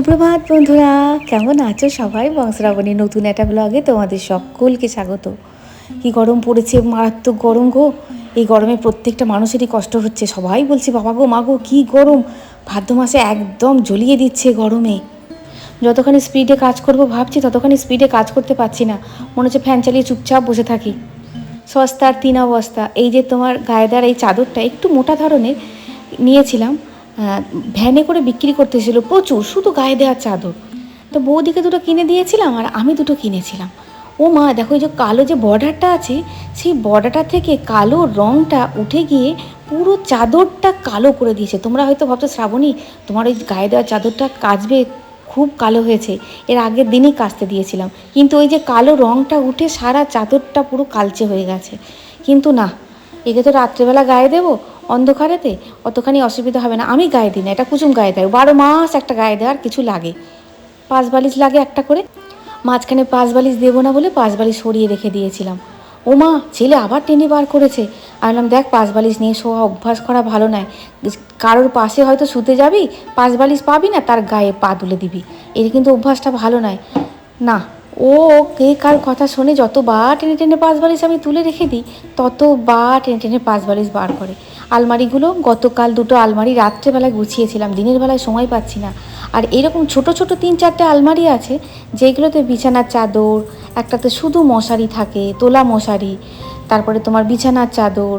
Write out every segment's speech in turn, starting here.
সুপ্রভাত বন্ধুরা, কেমন আছো সবাই? বংশরাবণী নতুন একটা ব্লগে তোমাদের সকলকে স্বাগত। কি গরম পড়েছে, মারাত্মক গরম গো। এই গরমে প্রত্যেকটা মানুষেরই কষ্ট হচ্ছে। সবাই বলছে, বাবা গো, মা গো, কী গরম! ভাদ্র মাসে একদম জ্বলিয়ে দিচ্ছে গরমে। যতখানি স্পিডে কাজ করব ভাবছি, ততখানি স্পিডে কাজ করতে পারছি না। মনে হচ্ছে ফ্যান চালিয়ে চুপচাপ বসে থাকি। সস্তার তিন অবস্থা। এই যে তোমার গায়েদার এই চাদরটা, একটু মোটা ধরনের নিয়েছিলাম। ভ্যানে করে বিক্রি করতেছিল প্রচুর, শুধু গায়ে দেওয়ার চাদর। তো বৌদিকে দুটো কিনে দিয়েছিলাম আর আমি দুটো কিনেছিলাম। ও মা, দেখো যে কালো যে বর্ডারটা আছে, সেই বর্ডারটা থেকে কালো রঙটা উঠে গিয়ে পুরো চাদরটা কালো করে দিয়েছে। তোমরা হয়তো ভাবছ, শ্রাবণী, তোমার ওই গায়ে দেওয়া চাদরটা কাচবে, খুব কালো হয়েছে। এর আগের দিনই কাচতে দিয়েছিলাম। কিন্তু ওই যে কালো রঙটা উঠে সারা চাদরটা পুরো কালচে হয়ে গেছে। কিন্তু না, একে তো রাত্রেবেলা গায়ে দেবো অন্ধকারেতে অতখানি অসুবিধা হবে না। আমি গায়ে দিই না, এটা কুচুম গায়ে দেয়। বারো মাস একটা গায়ে দেওয়ার কিছু লাগে। পাঁচ বালিশ লাগে একটা করে। মাঝখানে পাঁচ বালিশ দেবো না বলে পাঁচ বালিশ সরিয়ে রেখে দিয়েছিলাম। ও মা, ছেলে আবার টেনে বার করেছে। আমি বললাম দেখ, পাঁচ বালিশ নিয়ে শোয়া, অভ্যাস করা ভালো নয়। কারোর পাশে হয়তো শুতে যাবি, পাঁচ বালিশ পাবি না, তার গায়ে পা তুলে দিবি। এর কিন্তু অভ্যাসটা ভালো নয়। না, ও, কে কার কথা শুনে, যতবার টেনে টেনে পাঁচ বালিশ আমি তুলে রেখে দিই, ততবার টেনে টেনে পাঁচ বালিশ বার করে। আলমারিগুলো গতকাল দুটো আলমারি রাত্রেবেলায় গুছিয়েছিলাম, দিনের বেলায় সময় পাচ্ছি না। আর এরকম ছোট ছোট তিন চারটে আলমারি আছে, যেগুলোতে বিছানার চাদর, একটাতে শুধু মশারি থাকে, তোলা মশারি, তারপরে তোমার বিছানার চাদর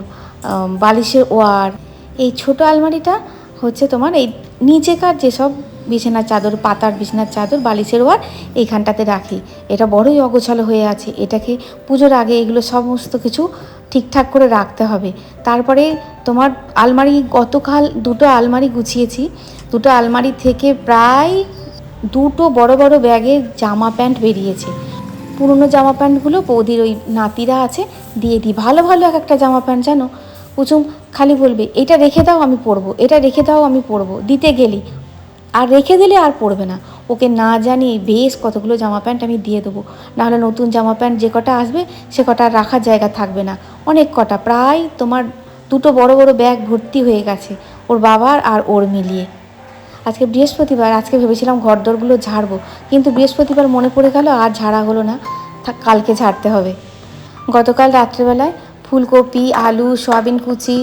বালিশের ওয়ার। এই ছোট আলমারিটা হচ্ছে তোমার এই নিচেকার যেসব বিছানার চাদর, পাতার বিছানার চাদর, বালিশের ওয়ার এইখানটাতে রাখি। এটা বড়ই অগোছালো হয়ে আছে। এটাকে পুজোর আগে এগুলো সমস্ত কিছু ঠিকঠাক করে রাখতে হবে। তারপরে তোমার আলমারি, গতকাল দুটো আলমারি গুছিয়েছি। দুটো আলমারি থেকে প্রায় দুটো বড় বড় ব্যাগে জামা প্যান্ট বেরিয়েছে। পুরনো জামা প্যান্টগুলো বৌদির ওই নাতিরা আছে, দিয়ে দিই। ভালো ভালো এক একটা জামা প্যান্ট জানো? কুচুম খালি বলবে, এটা রেখে দাও, আমি পরবো। এটা রেখে দাও, আমি পরবো। দিতে গেলি। আর রেখে দিলে আর পরবে না। ওকে না জানি বেশ কতগুলো জামা প্যান্ট আমি দিয়ে দেবো। নাহলে নতুন জামা প্যান্ট যে কটা আসবে, সে কটা রাখার জায়গা থাকবে না। অনেক কটা। প্রায় তোমার দুটো বড় বড় ব্যাগ ভর্তি হয়ে গেছে, ওর বাবার আর ওর মিলিয়ে। আজকে বৃহস্পতিবার, আজকে ভেবেছিলাম ঘরদোরগুলো ঝাড়বো, কিন্তু বৃহস্পতিবার মনে পড়ে গেল আর ঝাড়া হলো না কালকে ঝাড়তে হবে। গতকাল রাত্রেবেলায় ফুলকপি, আলু, সয়াবিন কুচি,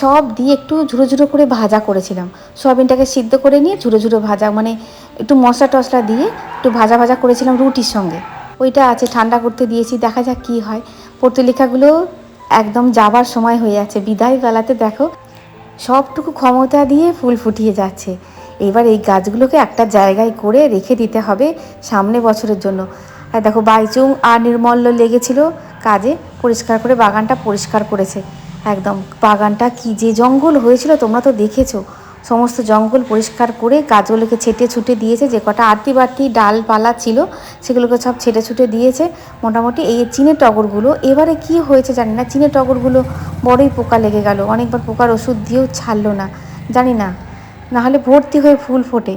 সব দিয়ে একটু ঝুড়ো ঝুড়ো করে ভাজা করেছিলাম। সয়াবিনটাকে সিদ্ধ করে নিয়ে ঝুড়ো ঝুড়ো ভাজা মানে একটু মশলা টশলা দিয়ে একটু ভাজা ভাজা করেছিলাম রুটির সঙ্গে। ওইটা আছে, ঠান্ডা করতে দিয়েছি, দেখা যাক কী হয়। পত্রলেখাগুলো একদম যাবার সময় হয়ে যাচ্ছে। বিদায় গালাতে দেখো, সবটুকু ক্ষমতা দিয়ে ফুল ফুটিয়ে যাচ্ছে। এবার এই গাছগুলোকে একটা জায়গায় করে রেখে দিতে হবে সামনে বছরের জন্য। আর দেখো, বাইচুং আর নির্মল্য লেগেছিল কাজে, পরিষ্কার করে বাগানটা পরিষ্কার করেছে। একদম, বাগানটা কি যে জঙ্গল হয়েছিল তোমরা তো দেখেছ। সমস্ত জঙ্গল পরিষ্কার করে গাছগুলোকে ছেটে ছুটে দিয়েছে, যে কটা আটটি বাটি ডালপালা ছিল সেগুলোকে সব ছেটে ছুটে দিয়েছে। মোটামুটি এই চিনের টগরগুলো, এবারে কি হয়েছে জানি না, চিনের টগরগুলো বড়ই পোকা লেগে গেল, অনেকবার পোকার ওষুধ দিয়েও ছাড়লো না, জানি না। নাহলে ভর্তি হয়ে ফুল ফোটে।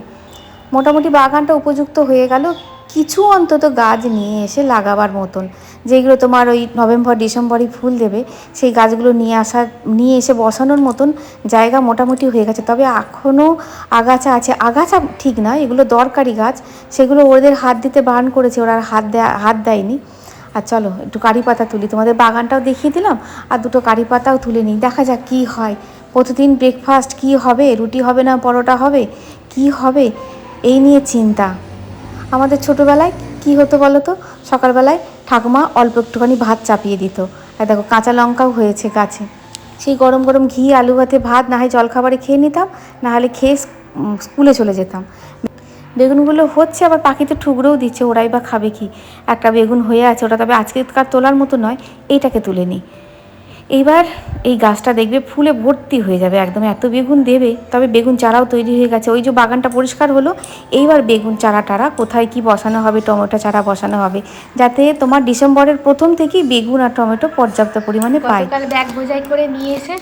মোটামুটি বাগানটা উপযুক্ত হয়ে গেল কিছু অন্তত গাছ নিয়ে এসে লাগাবার মতন। যেগুলো তোমার ওই নভেম্বর ডিসেম্বরে ফুল দেবে, সেই গাছগুলো নিয়ে আসার নিয়ে এসে বসানোর মতন জায়গা মোটামুটি হয়ে গেছে। তবে এখনও আগাছা আছে। আগাছা ঠিক না, এগুলো দরকারি গাছ। সেগুলো ওদের হাত দিতে বারণ করেছে, ওরা আর হাত দেয়া, হাত দেয়নি। আর চলো, একটু কারি পাতা তুলি। তোমাদের বাগানটাও দেখিয়ে দিলাম, আর দুটো কারি পাতাও তুলে নিই। দেখা যাক কী হয়। প্রতিদিন ব্রেকফাস্ট কী হবে? রুটি হবে না, পরোটা হবে? কি হবে? এই নিয়ে চিন্তা। আমাদের ছোটোবেলায় কি হতো বলো তো? সকালবেলায় ঠাকুমা অল্প একটুখানি ভাত চাপিয়ে দিত। আর দেখো কাঁচা লঙ্কাও হয়েছে গাছে। সেই গরম গরম ঘি, আলু ভাতে ভাত, না হয় জলখাবারে খেয়ে নিতাম, না হলে খেয়ে স্কুলে চলে যেতাম। বেগুনগুলো হচ্ছে, আবার পাখিতে ঠুকরেও দিচ্ছে, ওরাই বা খাবে কি? একটা বেগুন হয়ে আছে, ওটা তবে আজকেকার তোলার মতো নয়, এইটাকে তুলে নিই। এইবার এই গাছটা দেখবে ফুলে ভর্তি হয়ে যাবে, একদম এত বেগুন দেবে, তবে বেগুন চারাও তৈরি হয়ে গেছে। ওই যে বাগানটা পরিষ্কার হলো, এইবার বেগুন চারা টারা, কোথায় কি বসানো হবে, টমেটো চারা বসানো হবে, যাতে তোমার ডিসেম্বরের প্রথম থেকেই বেগুন আর টমেটো পর্যাপ্ত পরিমাণে পাই গতকাল ব্যাগ বোঝাই করে নিয়ে এসে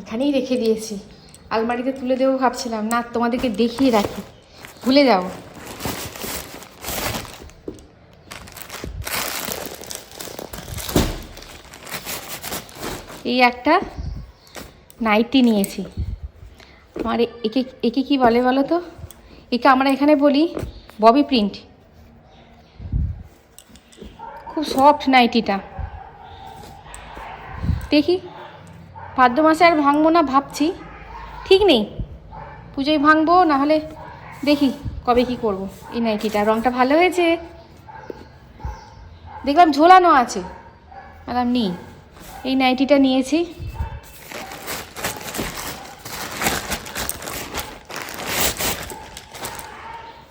এখানেই রেখে দিয়েছি। আলমারিতে তুলে দেবো ভাবছিলাম, না তোমাদেরকে দেখিয়ে রাখি। ভুলে যাও। এই একটা নাইটি নিয়েছি। আমার একে একে কি বলে বলো তো? একে আমরা এখানে বলি ববি প্রিন্ট। খুব সফট নাইটিটা। দেখি, ভাদ্র মাসে আর ভাঙবো না ভাবছি। ঠিক নেই। পুজোয় ভাঙবো না হলে দেখি কবে কি করব এই নাইটিটা। রংটা ভালো হয়েছে। দেখলাম ঝোলানো আছে। বললাম, নি। এই নাইটিটা নিয়েছি।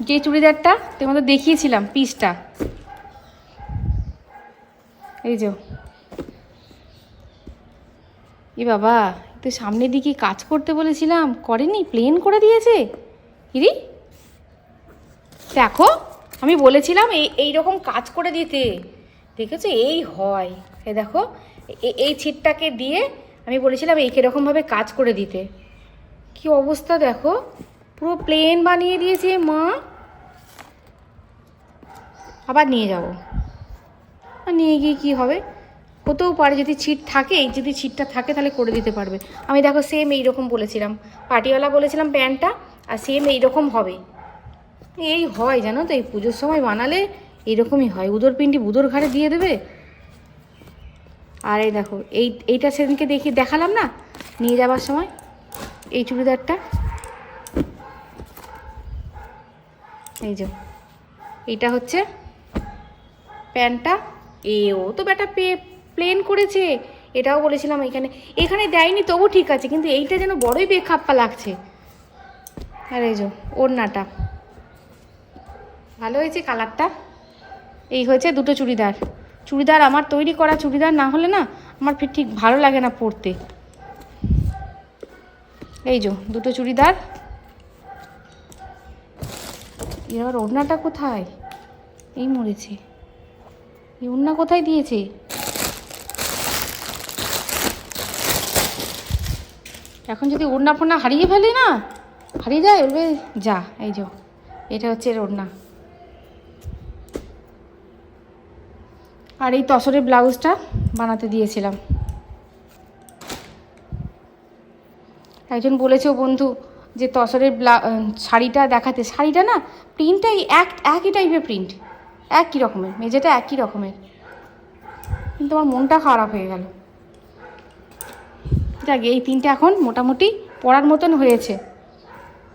যে চুড়িদারটা তোমাদের দেখিয়েছিলাম, পিসটা। এই যে। এ বাবা তো সামনের দিকে কাজ করতে বলেছিলাম, করেনি প্লেন করে দিয়েছে? ইরি, দেখো, আমি বলেছিলাম এই এই রকম কাজ করে দিতে। দেখেছ? এই হয়। এ দেখো এই ছিটটাকে দিয়ে আমি বলেছিলাম এই কীরকমভাবে কাজ করে দিতে। কি অবস্থা দেখো। পুরো প্লেন বানিয়ে দিয়েছে মা। আবার নিয়ে যাব। আর নিয়ে গিয়ে কি হবে? হতেও পারে যদি ছিট থাকে এই যদি ছিটটা থাকে তাহলে করে দিতে পারবে। আমি দেখো সেম এইরকম বলেছিলাম। পাটিওয়ালা বলেছিলাম প্যান্টটা, আর সেম এইরকম হবে। এই হয় জানো তো, এই পুজোর সময় বানালে এইরকমই হয়। উদর পিন্ডি বুদোর ঘাড়ে দিয়ে দেবে আর এই দেখো, এই, এইটা সেদিনকে দেখি দেখালাম না? নিয়ে যাবার সময়? এই চুড়িদারটা? এই যে, এইটা হচ্ছে প্যান্টটা। এ, ও তো ব্যাটা পে, প্লেন করেছে। এটাও বলেছিলাম এখানে। এখানে দেয়নি, তবু ঠিক আছে, কিন্তু এইটা যেন বড়ই বেখাপ্পা লাগছে। আর এই যে, ওড়নাটা। ভালো হয়েছে কালারটা? এই হয়েছে দুটো চুড়িদার। চুড়িদার আমার তৈরি করা চুড়িদার না হলে না আমার ফির ঠিক ভালো লাগে না পরতে। এই যে, দুটো চুড়িদার। এবার ওড়নাটা কোথায়? এই মরেছে। এই ওড়না কোথায় দিয়েছে? এখন যদি ওড়না ফোড়না হারিয়ে ফেলে না, হারিয়ে যায় বলবে যা, এই যে, এটা হচ্ছে ওড়না। আর এই তসরের ব্লাউজটা বানাতে দিয়েছিলাম। একজন বলেছে বন্ধু, যে তসরের ব্লা শাড়িটা দেখাতে শাড়িটা না, প্রিন্টটাই এক, একই টাইপের প্রিন্ট। একই রকমের, মেঝেটা একই রকমের। কিন্তু আমার মনটা খারাপ হয়ে গেল। যাক, এই তিনটে এখন মোটামুটি পড়ার মতন হয়েছে।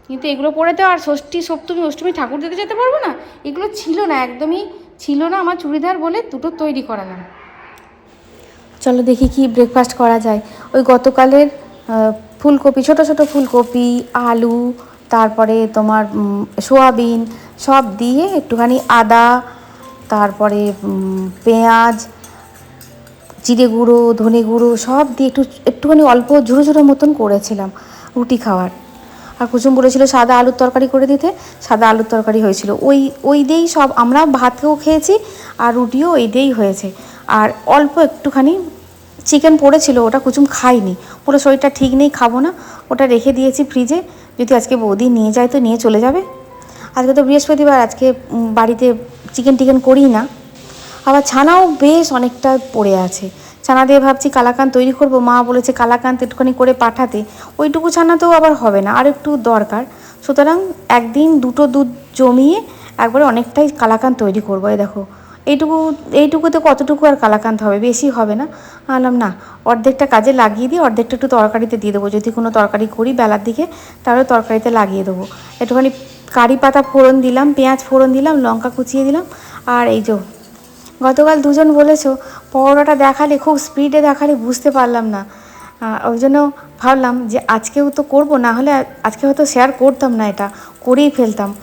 কিন্তু এগুলো পরে তো আর ষষ্ঠী, সপ্তমী, অষ্টমী ঠাকুর দিতে যেতে পারব না? এগুলো ছিল না, একদমই ছিল না আমার চুড়িদার বলে দুটো তৈরি করালাম। চলো দেখি কি ব্রেকফাস্ট করা যায়। ওই গতকালের ফুলকপি, ছোট ছোট ফুলকপি, আলু, তারপরে তোমার সোয়াবিন সব দিয়ে একটুখানি আদা, তারপরে পেঁয়াজ, জিরে গুঁড়ো, ধনে গুঁড়ো সব দিয়ে একটু, একটুখানি অল্প ঝুড়ো ঝুড়ো মতন করেছিলাম রুটি খাওয়ার। আর কুসুম বলেছিল সাদা আলুর তরকারি করে দিতে, সাদা আলুর তরকারি হয়েছিল। ওই ওই দিয়েই সব আমরা ভাতও খেয়েছি আর রুটিও ওই দিয়েই হয়েছে। আর অল্প একটুখানি চিকেন পড়েছিল, ওটা কুচুম খাইনি পুরো শরীরটা ঠিক নেই, খাব না। ওটা রেখে দিয়েছি ফ্রিজে যদি আজকে বৌদি নিয়ে যায় তো নিয়ে চলে যাবে। আজকে তো বৃহস্পতিবার, আজকে বাড়িতে চিকেন টিকেন করি না। আবার ছানাও বেশ অনেকটা পড়ে আছে। ছানা দিয়ে ভাবছি কালাকান তৈরি করব। মা বলেছে কালাকান্ত একটুখানি করে পাঠাতে। ওইটুকু ছানাতেও আবার হবে না, আর একটু দরকার। সুতরাং একদিন দুটো দুধ জমিয়ে একবারে অনেকটাই কালাকান তৈরি করব। এই দেখো, এইটুকু, এইটুকুতে কতটুকু আর কালাকান্ত হবে? বেশি হবে না। আনলাম না, অর্ধেকটা কাজে লাগিয়ে দিয়ে অর্ধেকটা একটু তরকারিতে দিয়ে দেবো। যদি কোনো তরকারি করি বেলার দিকে, তাহলে তরকারিতে লাগিয়ে দেবো। একটুখানি কারি পাতা ফোড়ন দিলাম, পেঁয়াজ ফোড়ন দিলাম, লঙ্কা কুচিয়ে দিলাম, আর এই যে গতকাল দুজন বলেছ, পরোটাটা দেখালে, খুব স্পিডে দেখালে বুঝতে পারলাম না। ওই জন্য ভাবলাম যে আজকেও তো করব, না হলে আজকে হয়তো শেয়ার করতাম না এটা, করেই ফেলতাম।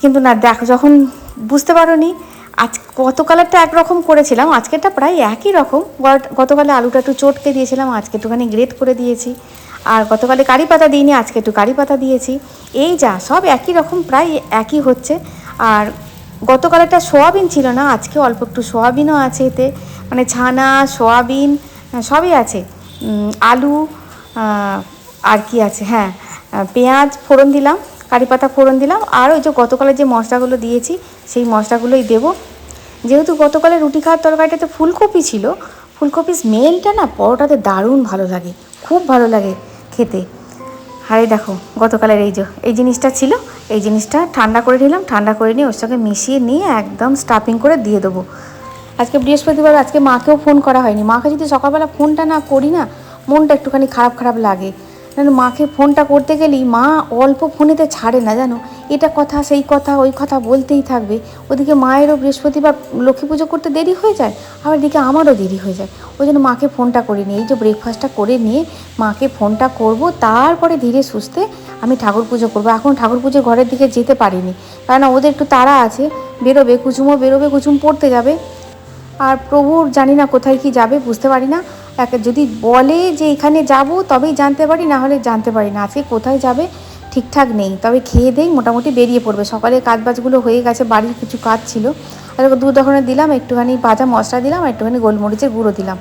কিন্তু না, দেখো, যখন বুঝতে পারোনি, আজ গতকালেরটা একরকম করেছিলাম, আজকেরটা প্রায় একই রকম। গত- গতকালে আলুটা একটু চটকে দিয়েছিলাম, আজকে একটুখানি গ্রেট করে দিয়েছি। আর গতকালে কারি পাতা দিইনি, আজকে একটু কারি পাতা দিয়েছি। এই যা, সব একই রকম, প্রায় একই হচ্ছে। আর গতকালেরটা সোয়াবিন ছিল না, আজকে অল্প একটু সোয়াবিনও আছে এতে। মানে ছানা, সোয়াবিন সবই আছে। আলু আর কি আছে হ্যাঁ। পেঁয়াজ ফোড়ন দিলাম, কারি পাতা ফোড়ন দিলাম, আর ওই যে গতকালের যে মশলাগুলো দিয়েছি, সেই মশলাগুলোই দেবো। যেহেতু গতকালের রুটি খাওয়ার তরকারিটাতে ফুলকপি ছিল, ফুলকপির স্মেলটা না পরোটাতে দারুণ ভালো লাগে, খুব ভালো লাগে খেতে। আর এই দেখো, গতকালের এই যে, এই জিনিসটা ছিল, এই জিনিসটা ঠান্ডা করে নিলাম, ঠান্ডা করে নিয়ে ওর সঙ্গে মিশিয়ে নিয়ে একদম স্টাফিং করে দিয়ে দেবো। আজকে বৃহস্পতিবার, আজকে মাকেও ফোন করা হয়নি। মাকে যদি সকালবেলা ফোনটা না করি না, মনটা একটুখানি খারাপ খারাপ লাগে। কেন মাকে ফোনটা করতে গেলেই মা অল্প ফোনেতে ছাড়ে না, জানো? এটা কথা, সেই কথা, ওই কথা বলতেই থাকবে। ওদিকে মায়েরও বৃহস্পতিবার লক্ষ্মী পুজো করতে দেরি হয়ে যায়, আবার এদিকে আমারও দেরি হয়ে যায়। ওই জন্য মাকে ফোনটা করিনি এই যে ব্রেকফাস্টটা করে নিয়ে মাকে ফোনটা করব, তারপরে ধীরে সুস্থে আমি ঠাকুর পুজো করব। এখন ঠাকুর পুজো ঘরের দিকে যেতে পারিনি কারণ ওদের একটু তাড়া আছে। বেরোবে কুচুমও বেরোবে কুচুম পড়তে যাবে। আর প্রভুর জানি না কোথায় কি যাবে, বুঝতে পারি না। যদি বলে যে এখানে যাব, তবেই জানতে পারি, না হলে জানতে পারি না। আজকে কোথায় যাবে ঠিকঠাক নেই। তবে খেয়ে দেই মোটামুটি বেরিয়ে পড়বে। সকালে কাজ বাজগুলো হয়ে গেছে, বাড়ির কিছু কাজ ছিল। আর ওকে দুধ ওখানে দিলাম, একটুখানি ভাজা মশলা দিলাম একটুখানি গোলমরিচের গুঁড়ো দিলাম।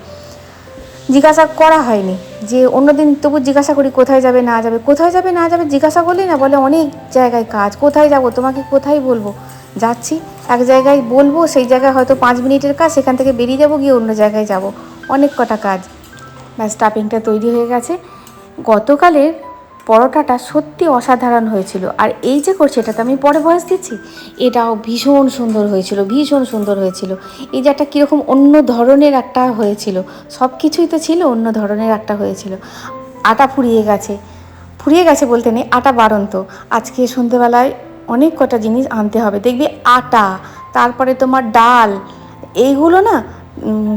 জিজ্ঞাসা করা হয়নি যে অন্যদিন তবু জিজ্ঞাসা করি, কোথায় যাবে, না যাবে? কোথায় যাবে, না যাবে জিজ্ঞাসা করলেই না, বলে অনেক জায়গায় কাজ। কোথায় যাব, তোমাকে কোথায় বলব? যাচ্ছি, এক জায়গায় বলব, সেই জায়গায় হয়তো পাঁচ মিনিটের কাজ, সেখান থেকে বেরিয়ে যাব, গিয়ে অন্য জায়গায় যাব। অনেক কটা কাজ। ব্যাস স্টাফিংটা তৈরি হয়ে গেছে। গতকালের পরোটাটা সত্যি অসাধারণ হয়েছিল। আর এই যে করছে এটা তো আমি পরে বয়স দিচ্ছি, এটাও ভীষণ সুন্দর হয়েছিল, ভীষণ সুন্দর হয়েছিল। এই যে একটা কীরকম অন্য ধরনের একটা হয়েছিল সব কিছুই তো ছিল, অন্য ধরনের একটা হয়েছিল। আটা ফুরিয়ে গেছে। ফুরিয়ে গেছে বলতে নেই, আটা বাড়ন্ত। আজকে সন্ধেবেলায় অনেক কটা জিনিস আনতে হবে। দেখবি আটা, তারপরে তোমার ডাল, এইগুলো না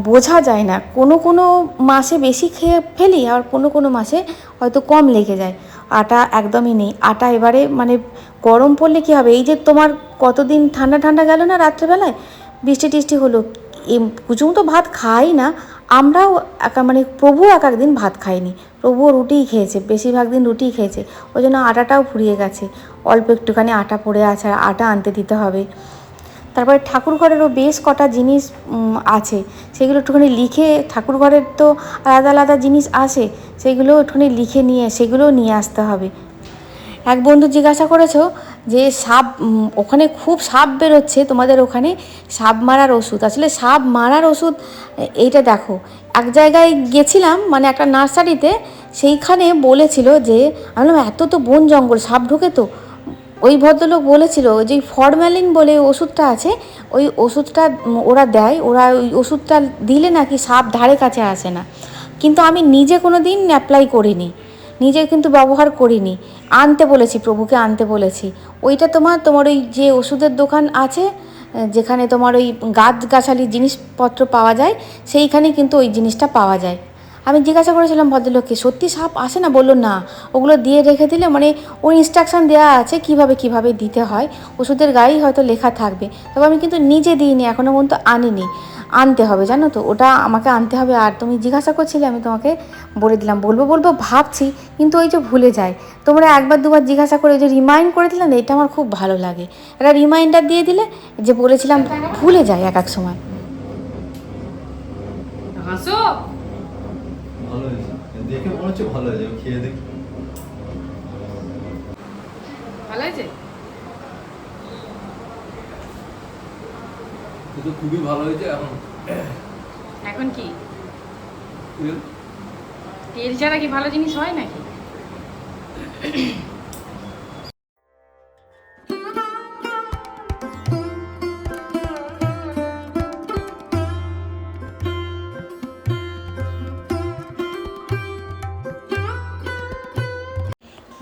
বোঝা যায় না। কোনো কোনো মাসে বেশি খেয়ে ফেলি আর কোনো কোনো মাসে হয়তো কম লেগে যায়। আটা একদমই নেই। আটা এবারে মানে গরম পড়লে কী হবে? এই যে তোমার কতদিন ঠান্ডা ঠান্ডা গেল না রাত্রেবেলায়? বৃষ্টি টিষ্টি হলো। কুচুম তো ভাত খাই না। আমরাও একা মানে প্রভু এক একদিন ভাত খাইনি। প্রভুও রুটিই খেয়েছে, বেশিরভাগ দিন রুটিই খেয়েছে। ওই জন্য আটাটাও ফুরিয়ে গেছে। অল্প একটুখানি আটা পড়ে আছে আর আটা আনতে দিতে হবে। তারপরে ঠাকুর ঘরেরও বেশ কটা জিনিস আছে। সেগুলো একটুখানি লিখে ঠাকুর ঘরের তো আলাদা আলাদা জিনিস আসে সেগুলো একটুখানি লিখে নিয়ে, সেগুলোও নিয়ে আসতে হবে। এক বন্ধু জিজ্ঞাসা করেছ যে সাপ ওখানে খুব সাপ বেরোচ্ছে তোমাদের ওখানে? সাপ মারার ওষুধ। আসলে সাপ মারার ওষুধ, এইটা দেখো, এক জায়গায় গেছিলাম মানে একটা নার্সারিতে, সেইখানে বলেছিল যে, আমি এত তো বন জঙ্গল, সাপ ঢুকে তো। ওই ভদ্রলোক বলেছিল যে ফরম্যালিন বলে ওষুধটা আছে, ওই ওষুধটা ওরা দেয়, ওরা ওই ওষুধটা দিলে নাকি সাপ ধারে কাছে আসে না। কিন্তু আমি নিজে কোনো দিন অ্যাপ্লাই করিনি, নিজে কিন্তু ব্যবহার করিনি। আনতে বলেছি, প্রভুকে আনতে বলেছি। ওইটা তোমার তোমার ওই যে ওষুধের দোকান আছে, যেখানে তোমার ওই গাছ গাছালি জিনিসপত্র পাওয়া যায়, সেইখানে কিন্তু ওই জিনিসটা পাওয়া যায়। আমি জিজ্ঞাসা করেছিলাম ভদ্রলোককে, সত্যি সাপ আসে না? বলল, না। ওগুলো দিয়ে রেখে দিলে মানে ওর ইনস্ট্রাকশন দেওয়া আছে কীভাবে কীভাবে দিতে হয়। ওষুধের গায়েই হয়তো লেখা থাকবে। তবে আমি কিন্তু নিজে দিইনি এখনও পর্যন্ত আনিনি। আনতে হবে, জানো তো? ওটা আমাকে আনতে হবে। আর তুমি জিজ্ঞাসা করছিলে, আমি তোমাকে বলে দিলাম। বলব বলব, ভাবছি, কিন্তু ওই যে ভুলে যায়। তোমরা একবার, দুবার জিজ্ঞাসা করে ওই যে রিমাইন্ড করে দিলাম এটা আমার খুব ভালো লাগে। একটা রিমাইন্ডার দিয়ে দিলে যে বলেছিলাম, ভুলে যায় এক এক সময়। দেখে মনে হচ্ছে ভালো হয়েছে খেয়ে দেখি। ভালো হয়েছে? কিন্তু খুবই ভালো হয়েছে এখন এখন কি? তেল। তেল ছাড়া কি ভালো জিনিস হয় নাকি?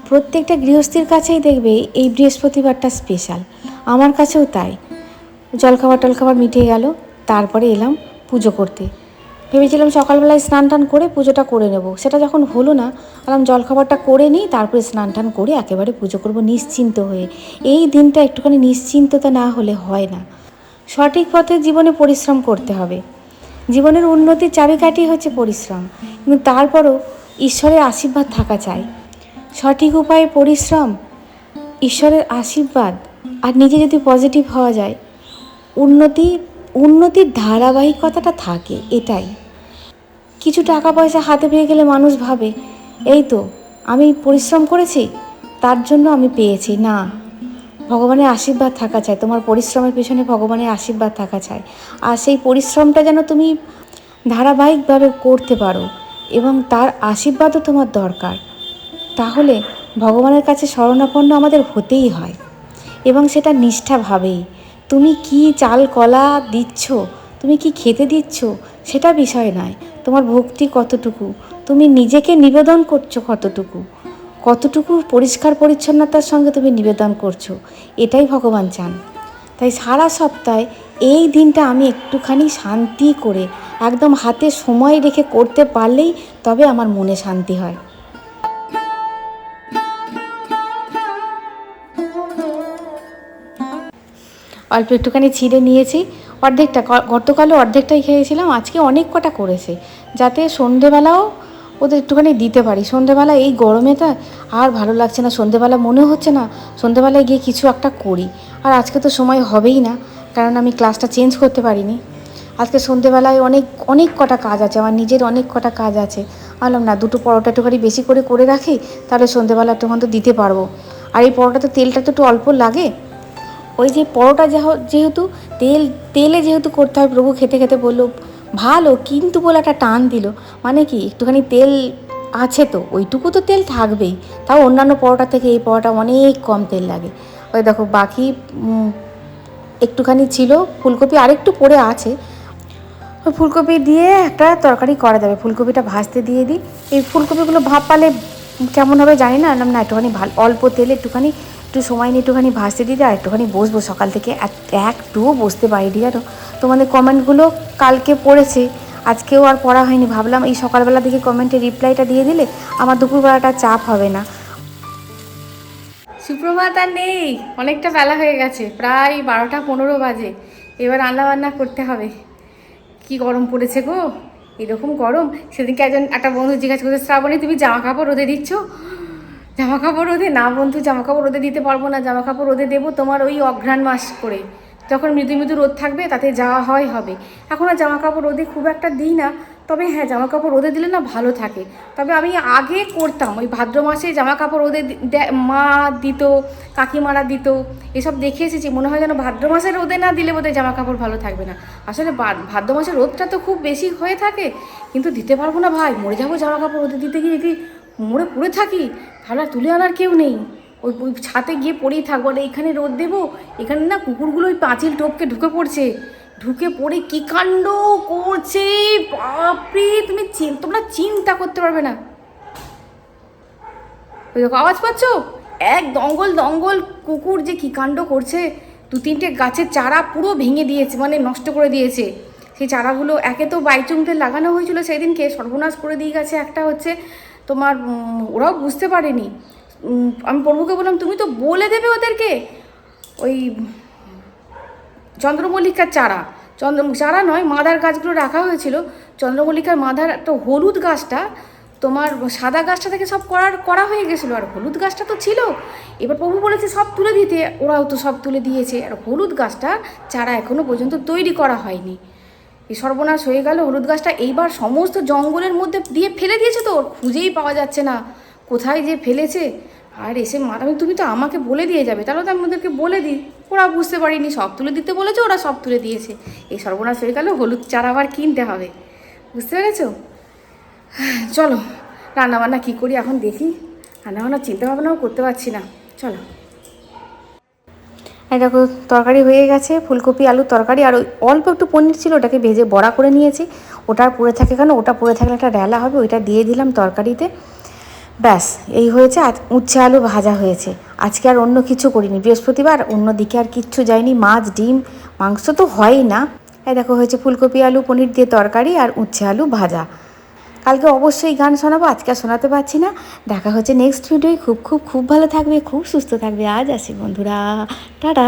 প্রত্যেকটা গৃহস্থীর কাছেই দেখবে এই বৃহস্পতিবারটা স্পেশাল আমার কাছেও তাই। জলখাবার টলখাবার মিটে গেল, তারপরে এলাম পুজো করতে। ভেবেছিলাম সকালবেলায় স্নান টান করে পুজোটা করে নেব। সেটা যখন হলো না আলাম জলখাবারটা করে নিই, তারপরে স্নান টান করে একেবারে পুজো করব নিশ্চিন্ত হয়ে। এই দিনটা একটুখানি নিশ্চিন্ততা না হলে হয় না। সঠিক পথে জীবনে পরিশ্রম করতে হবে। জীবনের উন্নতির চাবিকাঠি হচ্ছে পরিশ্রম। কিন্তু তারপরও ঈশ্বরের আশীর্বাদ থাকা চাই। সঠিক উপায়ে পরিশ্রম, ঈশ্বরের আশীর্বাদ আর নিজে যদি পজিটিভ হওয়া যায়, উন্নতি, উন্নতির ধারাবাহিকতাটা থাকে, এটাই। কিছু টাকা পয়সা হাতে পেয়ে গেলে মানুষ ভাবে, এই তো, আমি পরিশ্রম করেছি, তার জন্য আমি পেয়েছি। না, ভগবানের আশীর্বাদ থাকা চাই, তোমার পরিশ্রমের পেছনে ভগবানের আশীর্বাদ থাকা চাই। আর সেই পরিশ্রমটা যেন তুমি ধারাবাহিকভাবে করতে পারো এবং তার আশীর্বাদও তোমার দরকার। তাহলে ভগবানের কাছে শরণাপন্ন আমাদের হতেই হয়। এবং সেটা নিষ্ঠাভাবেই। তুমি কি চাল, কলা দিচ্ছ? তুমি কি খেতে দিচ্ছ? সেটা বিষয় নয়। তোমার ভক্তি কতটুকু? তুমি নিজেকে নিবেদন করছ কতটুকু? কতটুকু পরিষ্কার পরিচ্ছন্নতার সঙ্গে তুমি নিবেদন করছ? এটাই ভগবান চান। তাই সারা সপ্তাহে এই দিনটা আমি একটুখানি শান্তি করে, একদম হাতে সময় রেখে করতে পারলেই তবে আমার মনে শান্তি হয়। অল্প একটুখানি ছিঁড়ে নিয়েছি। অর্ধেকটা গতকালও অর্ধেকটাই খেয়েছিলাম, আজকে অনেক কটা করেছে। যাতে সন্ধেবেলাও ওদের একটুখানি দিতে পারি। সন্ধেবেলা এই গরমেটা আর ভালো লাগছে না। সন্ধেবেলা মনে হচ্ছে না সন্ধেবেলায় গিয়ে কিছু একটা করি। আর আজকে তো সময় হবেই না, কারণ আমি ক্লাসটা চেঞ্জ করতে পারিনি। আজকে সন্ধেবেলায় অনেক অনেক কটা কাজ আছে। আমার নিজের অনেক কটা কাজ আছে। বললাম না, দুটো পরোটা একটুখানি বেশি করে করে রাখি, তাহলে সন্ধেবেলা তখন তো দিতে পারব। আর এই পরোটাতে তেলটা তো একটু অল্প লাগে ওই যে পরোটা যাহ- যেহেতু তেল, তেলে যেহেতু করতে হয়, প্রভু খেতে খেতে বলল, ভালো, কিন্তু বলে একটা টান দিল। মানে কি, একটুখানি তেল আছে তো, ওইটুকু তো তেল থাকবেই। তাও অন্যান্য পরোটা থেকে এই পরোটা অনেক কম তেল লাগে। ওই দেখো, বাকি একটুখানি ছিল, ফুলকপি আরেকটু পড়ে আছে। ওই ফুলকপি দিয়ে একটা তরকারি করা যাবে। ফুলকপিটা ভাজতে দিয়ে দিই। এই ফুলকপিগুলো ভাপ পালে কেমন হবে জানি না না একটুখানি ভালো অল্প তেলে একটুখানি একটু সময় নিয়ে একটুখানি ভাজতে দিয়ে দিই, আর একটুখানি বসবো সকাল থেকে। এক- একটুও বসতে পারিনি, জানো? তোমাদের কমেন্টগুলো কালকে পড়েছে, আজকেও আর পড়া হয়নি। ভাবলাম এই সকালবেলা দিকে কমেন্টে রিপ্লাইটা দিয়ে দিলে আমার দুপুরবেলাটা চাপ হবে না। সুপ্রভাত আর নেই, অনেকটা বেলা হয়ে গেছে, প্রায় বারোটা পনেরো বাজে। এবার রান্না বান্না করতে হবে। কি গরম পড়েছে গো? এরকম গরম? সেদিনকে একজন একটা বন্ধু জিজ্ঞাসা করছে, শ্রাবণী, তুমি জামা কাপড় রোদে দিচ্ছ? জামা কাপড় রোদে? না বন্ধু জামা কাপড় রোদে দিতে পারব না। জামা কাপড় রোদে দেবো তোমার ওই অঘ্রাণ মাস করে। যখন মৃদু মৃদু রোদ থাকবে, তাতে যাওয়া হয় হবে। এখন আর জামা কাপড় রোদে খুব একটা দিই না। তবে হ্যাঁ জামা কাপড় রোদে দিলে না ভালো থাকে। তবে আমি আগে করতাম, ওই ভাদ্র মাসে জামা কাপড় রোদে মা দিত, কাকিমারা দিত, এসব দেখে এসেছি। মনে হয় যেন ভাদ্র মাসে রোদে না দিলে বোধহয় জামা কাপড় ভালো থাকবে না। আসলে ভাদ্র মাসে রোদটা তো খুব বেশি হয়ে থাকে। কিন্তু দিতে পারব না ভাই, মরে যাব জামা কাপড় রোদে দিতে গিয়ে কি মরে পড়ে থাকি? আর তুলে আনার কেউ নেই। ওই ওই ছাতে গিয়ে পড়েই থাকব আর এখানে রোদ দেবো, এখানে না কুকুরগুলো ওই পাঁচিল টপকে ঢুকে পড়ছে। ঢুকে পড়ে কি কাণ্ড করছে? বাপরে, তুমি তোমরা চিন্তা করতে পারবে না। ওই দেখো, আওয়াজ পাচ্ছ? এক দঙ্গল দঙ্গল কুকুর যে কি কাণ্ড করছে, দু তিনটে গাছের চারা পুরো ভেঙে দিয়েছে মানে নষ্ট করে দিয়েছে। সেই চারাগুলো একে তো বাইচুংতে লাগানো হয়েছিল সেদিনকে, সর্বনাশ করে দিয়ে গেছে একটা হচ্ছে তোমার ওরাও বুঝতে পারেনি। আমি প্রভুকে বললাম, তুমি তো বলে দেবে ওদেরকে? ওই চন্দ্রমল্লিকার চারা। চন্দ্র, চারা নয়, মাদার গাছগুলো রাখা হয়েছিল। চন্দ্রমল্লিকার মাদার একটা হলুদ গাছটা, তোমার সাদা গাছটা থেকে সব করার, করা হয়ে গেছিল। আর হলুদ গাছটা তো ছিল। এবার প্রভু বলেছে, সব তুলে দিতে। ওরাও তো সব তুলে দিয়েছে। আর হলুদ গাছটা চারা এখনও পর্যন্ত তৈরি করা হয়নি। এই সর্বনাশ হয়ে গেল, হলুদ গাছটা এইবার সমস্ত জঙ্গলের মধ্যে দিয়ে ফেলে দিয়েছে তো, ওর খুঁজেই পাওয়া যাচ্ছে না। কোথায় যে ফেলেছে? আর এসে মা, আমি, তুমি তো আমাকে বলে দিয়ে যাবে, তাহলে তো আমি ওদেরকে বলে দিই। ওরা বুঝতে পারিনি, সব তুলে দিতে বলেছে, ওরা সব তুলে দিয়েছে। এই সর্বনাশ হয়ে গেল, হলুদ চারা আবার কিনতে হবে। বুঝতে পেরেছ? চলো, রান্নাবান্না কী করি এখন দেখি। রান্নাবান্না চিন্তা ভাবনাও করতে পারছি না। চলো। দেখো, তরকারি হয়ে গেছে, ফুলকপি, আলুর তরকারি, আর ওই অল্প একটু পনির ছিল, ওটাকে ভেজে বড়া করে নিয়েছি। ওটা পড়ে থাকে কেন? ওটা পড়ে থাকলে একটা ডেলা হবে, ওইটা দিয়ে দিলাম তরকারিতে। ব্যাস, এই হয়েছে আজ উচ্ছে আলু ভাজা হয়েছে। আজকে আর অন্য কিছু করিনি, বৃহস্পতিবার, অন্য দিকে আর কিচ্ছু যায়নি মাছ, ডিম, মাংস তো হয়ই না। এই দেখো, হয়েছে ফুলকপি, আলু, পনির দিয়ে তরকারি, আর উচ্ছে আলু ভাজা। কালকে অবশ্যই গান শোনাবো, আজকে আর শোনাতে পারছি না। দেখা হচ্ছে নেক্সট ভিডিওয় খুব খুব খুব ভালো থাকবে, খুব সুস্থ থাকবে। আজ আসি বন্ধুরা। টাটা।